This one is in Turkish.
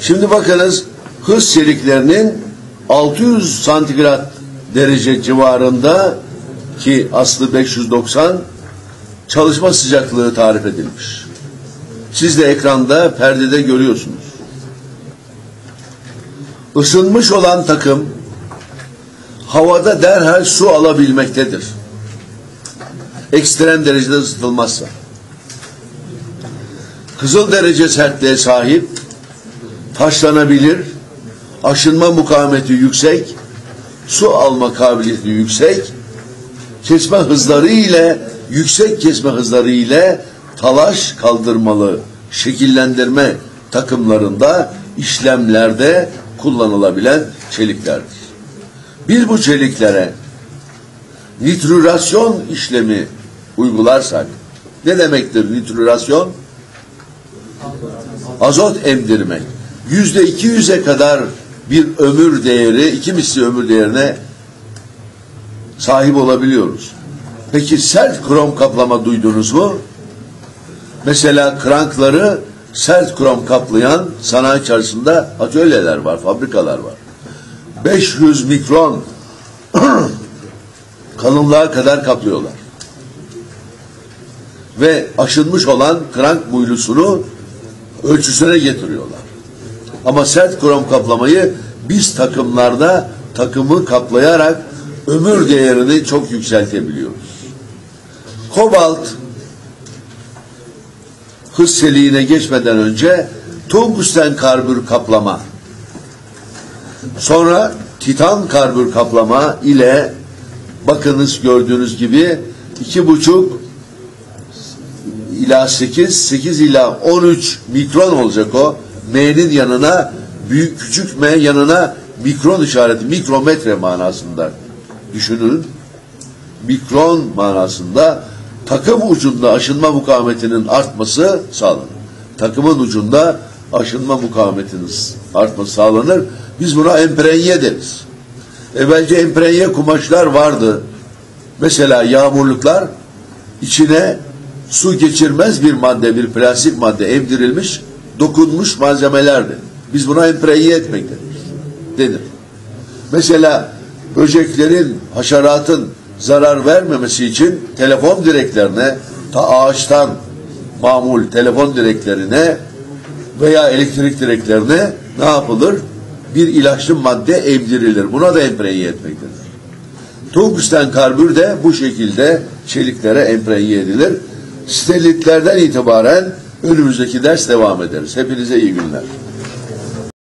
Şimdi bakınız hız çeliklerinin 600 santigrat derece civarında ki aslı 590 çalışma sıcaklığı tarif edilmiş. Siz de ekranda perdede görüyorsunuz. Isınmış olan takım havada derhal su alabilmektedir. Ekstrem derecede ısıtılmazsa. Kızıl derece sertliğe sahip, taşlanabilir, aşınma mukavemeti yüksek, su alma kabiliyeti yüksek, kesme hızları ile yüksek kesme hızları ile talaş kaldırmalı şekillendirme takımlarında işlemlerde kullanılabilen çeliklerdir. Biz bu çeliklere nitrürasyon işlemi uygularsak ne demektir nitrürasyon? Azot emdirmek. Yüzde iki yüze kadar bir ömür değeri, iki misli ömür değerine sahip olabiliyoruz. Peki sert krom kaplama duydunuz mu? Mesela krankları sert krom kaplayan sanayi içerisinde atölyeler var, fabrikalar var. 500 mikron kalınlığa kadar kaplıyorlar. Ve aşınmış olan krank buylusunu ölçüsüne getiriyorlar. Ama sert krom kaplamayı biz takımlarda takımı kaplayarak ömür değerini çok yükseltebiliyoruz. Kobalt hız seliğine geçmeden önce tungsten karbür kaplama sonra titan karbür kaplama ile bakınız gördüğünüz gibi iki buçuk ila 8, 8 ila 13 mikron olacak o. M'nin yanına büyük küçük M yanına mikron işareti, mikrometre manasında düşünün. Mikron manasında takım ucunda aşınma mukavemetinin artması sağlanır. Takımın ucunda aşınma mukavemetinin artması sağlanır. Biz buna emprenye deriz. Evvelce emprenye kumaşlar vardı. Mesela yağmurluklar içine su geçirmez bir madde, bir plastik madde emdirilmiş, dokunmuş malzemelerdi. Biz buna emprenye etmek denir. Mesela böceklerin, haşeratın zarar vermemesi için telefon direklerine, ta ağaçtan mamul telefon direklerine veya elektrik direklerine ne yapılır? Bir ilaçlı madde emdirilir. Buna da emprenye etmektedir. Tungsten karbür de bu şekilde çeliklere emprenye edilir. Stellitlerden itibaren önümüzdeki ders devam ederiz. Hepinize iyi günler.